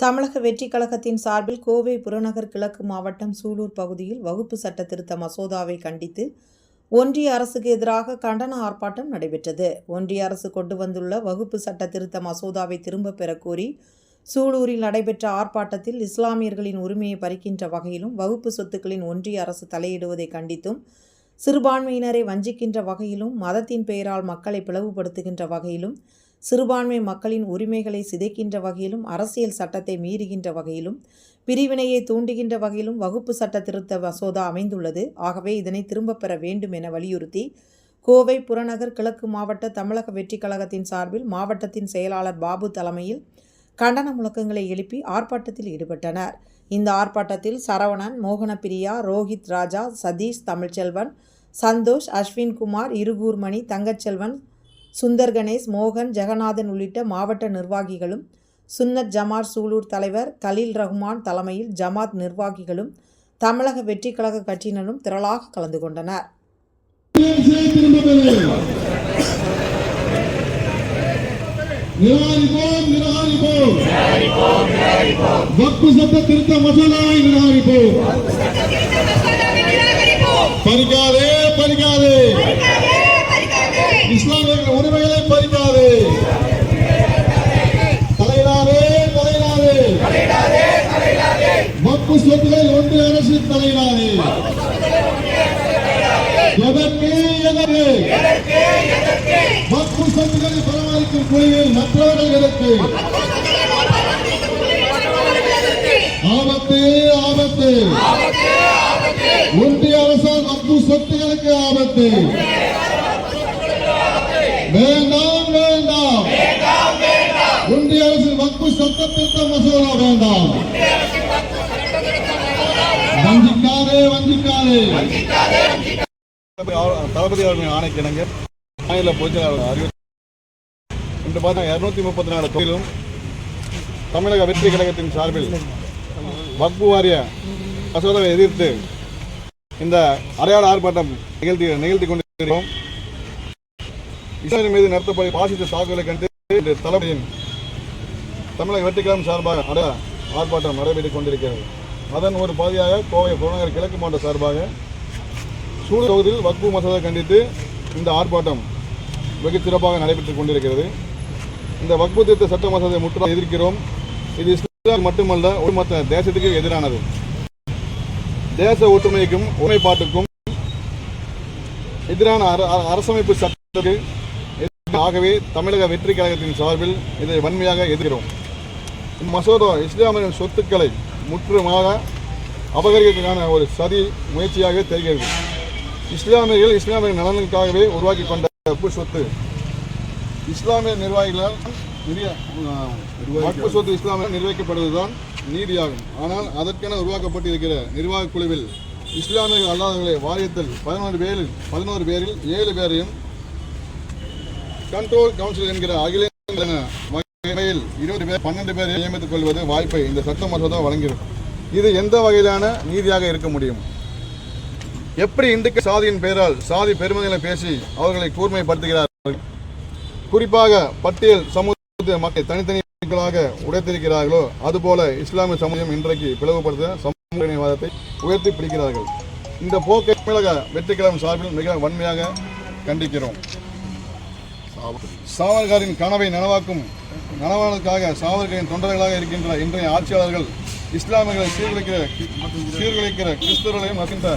தமிழக வெற்றிக் கழகத்தின் சார்பில் கோவை புறநகர் கிழக்கு மாவட்டம் சூலூர் பகுதியில் வகுப்பு சட்ட திருத்த மசோதாவை கண்டித்து ஒன்றிய அரசுக்கு எதிராக கண்டன ஆர்ப்பாட்டம் நடைபெற்றது. ஒன்றிய அரசு கொண்டு வந்துள்ள வகுப்பு சட்ட திருத்த மசோதாவை திரும்பப் பெறக்கோரி சூலூரில் நடைபெற்ற ஆர்ப்பாட்டத்தில் இஸ்லாமியர்களின் உரிமையை பறிக்கின்ற வகையிலும் வகுப்பு சொத்துக்களின் ஒன்றிய அரசு தலையிடுவதை கண்டித்தும் சிறுபான்மையினரை வஞ்சிக்கின்ற வகையிலும் மதத்தின் பெயரால் மக்களை பிளவுபடுத்துகின்ற வகையிலும் சிறுபான்மை மக்களின் உரிமைகளை சிதைக்கின்ற வகையிலும் அரசியல் சட்டத்தை மீறுகின்ற வகையிலும் பிரிவினையை தூண்டுகின்ற வகையிலும் வகுப்பு சட்ட திருத்த மசோதா அமைந்துள்ளது. ஆகவே இதனை திரும்பப் பெற வேண்டும் என வலியுறுத்தி கோவை புறநகர் கிழக்கு மாவட்ட தமிழக வெற்றிக் கழகத்தின் சார்பில் மாவட்டத்தின் செயலாளர் பாபு தலைமையில் கண்டன முழக்கங்களை எழுப்பி ஆர்ப்பாட்டத்தில் ஈடுபட்டனர். இந்த ஆர்ப்பாட்டத்தில் சரவணன் மோகனப்பிரியா ரோஹித் ராஜா சதீஷ் தமிழ்ச்செல்வன் சந்தோஷ் அஸ்வின்குமார் இருகூர்மணி தங்கச்செல்வன் சுந்தர் கணேஷ் மோகன் ஜெகநாதன் உள்ளிட்ட மாவட்ட நிர்வாகிகளும் சுன்னத் ஜமாத் சூலூர் தலைவர் கலீல் ரஹ்மான் தலைமையில் ஜமாத் நிர்வாகிகளும் தமிழக வெற்றிக் கழக கட்சியினரும் திரளாக கலந்து கொண்டனர். நிராகரிப்போம் நிராகரிப்போம். வக்பு சட்ட திருத்த மசோதாவை நிராகரிப்போம். பறிக்காதே பறிக்காதே இஸ்லாமியர்கள் உரிமைகளை பறிக்காது. தலையிடாதே தலையிடாதே. வக்பு சொத்துக்களில் ஒன்றிய அரசு தலையிடாதே. எதற்கு எதற்கு. வக்பு சொத்துக்களை பராமரிக்கும் குழுவில் மற்றவர்கள் எதற்கு? ஆபத்து ஆபத்து. ஒன்றிய அரசால் வக்பு சொத்துகளுக்கு ஆபத்து வேண்டாம் வேண்டாம் ஒன்றிய அரசு மசோதா வேண்டாம் வஞ்சிக்காதே வஞ்சிக்காதே தளபதி அவர்களின் ஆணைக்கிணங்க மாநில பொதுச்செயலாளர் அறிவித்து இன்று பார்த்தா இருநூத்தி முப்பத்தி நாலு தொழிலும் தமிழக வெற்றி கழகத்தின் சார்பில் வக்பு வாரிய மசோதாவை எதிர்த்து இந்த அடையாள ஆர்ப்பாட்டம் நிகழ்த்தி நிகழ்த்தி கொண்டிருக்கிறோம் இஸ்லாமியர் மீது நடத்தப்படும் பாசித்த தாக்குதலை கண்டு இன்று தளபதியின் தமிழக வெற்றிக்கழகம் சார்பாக அடையாள ஆர்ப்பாட்டம் நடைபெற்றுக் கொண்டிருக்கிறது. அதன் ஒரு பகுதியாக கோவை புறநகர் கிழக்கு மாவட்ட சார்பாக சூழல் தொகுதியில் வக்பு மசோதா கண்டித்து இந்த ஆர்ப்பாட்டம் வெகு சிறப்பாக நடைபெற்றுக் கொண்டிருக்கிறது. இந்த வக்பு திருத்த சட்ட மசோதையை முற்றாக எதிர்க்கிறோம். இது இஸ்லாம் மட்டுமல்ல ஒட்டுமொத்த தேசத்துக்கு எதிரானது. தேச ஒற்றுமைக்கும் ஒருமைப்பாட்டுக்கும் எதிரான அர- அரசமைப்பு சட்டத்துக்கு ஆகவே தமிழக வெற்றி கழகத்தின் சார்பில் இதை வன்மையாக எதிர்க்கிறோம். மசோதா இஸ்லாமிய சொத்துக்களை முற்றுமாக அபகரிக்கிறதுக்கான ஒரு சதி முயற்சியாக தெரிகிறது. இஸ்லாமியர்கள் இஸ்லாமிய நலனுக்காகவே உருவாக்கி கொண்ட வக்பு சொத்து. இஸ்லாமிய நிர்வாகிகளால் வக்பு சொத்து இஸ்லாமிய நிர்வகிக்கப்படுவதுதான் நீதியாகும். ஆனால் அதற்கென உருவாக்கப்பட்டிருக்கிற நிர்வாகக் குழுவில் இஸ்லாமியர்கள் அல்லாதவர்களை வாரியத்தில் பதினோரு பேரில் பதினோரு பேரில் ஏழு பேரையும் கண்ட்ரோல் கவுன்சில் என்கிற அகில இந்திய இருபது பேர் பன்னெண்டு பேர் நியமித்துக் கொள்வது வாய்ப்பை இந்த சட்ட மசோதா வழங்கியிருக்கும். இது எந்த வகையிலான நீதியாக இருக்க முடியும்? எப்படி இந்துக்க சாதியின் பெயரால் சாதி பெருமைகளை பேசி அவர்களை கூர்மைப்படுத்துகிறார்கள்? குறிப்பாக பட்டியல் சமூக மக்களை தனித்தனிகளாக உடைத்திருக்கிறார்களோ அதுபோல இஸ்லாமிய சமூகம் இன்றைக்கு பிளவுபடுத்த சமூக உயர்த்தி பிடிக்கிறார்கள். இந்த போக்கை தமிழக வெற்றிக்கிழமை சார்பில் மிக வன்மையாக கண்டிக்கிறோம். சாவர்காரின் கனவை நனவாக்கும் நனவானதுக்காக சாவர்கரின் தொண்டர்களாக இருக்கின்ற இன்றைய ஆட்சியாளர்கள் இஸ்லாமியர்களை சீர்குலைக்கிற சீர்குலைக்கிற கிறிஸ்தவர்களையும் மகிழ்ந்த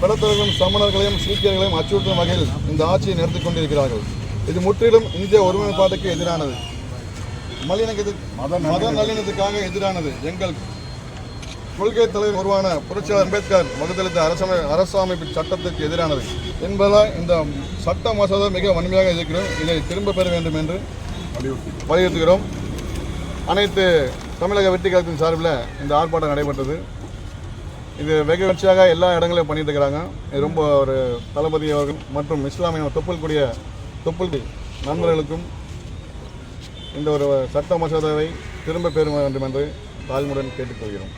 பிளத்தவர்களும் சமணர்களையும் சீக்கியர்களையும் அச்சுறுத்தும் வகையில் இந்த ஆட்சியை நடத்திக் கொண்டிருக்கிறார்கள். இது முற்றிலும் இந்திய ஒருமைப்பாட்டுக்கு எதிரானது. மல்லினத்துக்கு மத நல்லிணத்துக்காக எதிரானது. எங்கள் கொள்கை தலைவர் உருவான புரட்சியாளர் அம்பேத்கர் வகுத்தளித்த அரசமை அரசமைப்பு சட்டத்திற்கு எதிரானது. என்பதால் இந்த சட்ட மசோதா மிக வன்மையாக எதிர்க்கிறோம் இதை திரும்ப பெற வேண்டும் என்று வலியுறுத்துகிறோம். அனைத்து தமிழக வெற்றி கழகத்தின் சார்பில் இந்த ஆர்ப்பாட்டம் நடைபெற்றது. இது வெகு வெற்றியாக எல்லா இடங்களையும் பண்ணிட்டு இருக்கிறாங்க இது ரொம்ப ஒரு தளபதி அவர்கள் மற்றும் இஸ்லாமிய தொப்புள் கூடிய தொப்புள் நண்பர்களுக்கும் இந்த ஒரு சட்ட மசோதாவை திரும்ப பெற வேண்டும் என்று தாழ்முடன் கேட்டுக்கொள்கிறோம்.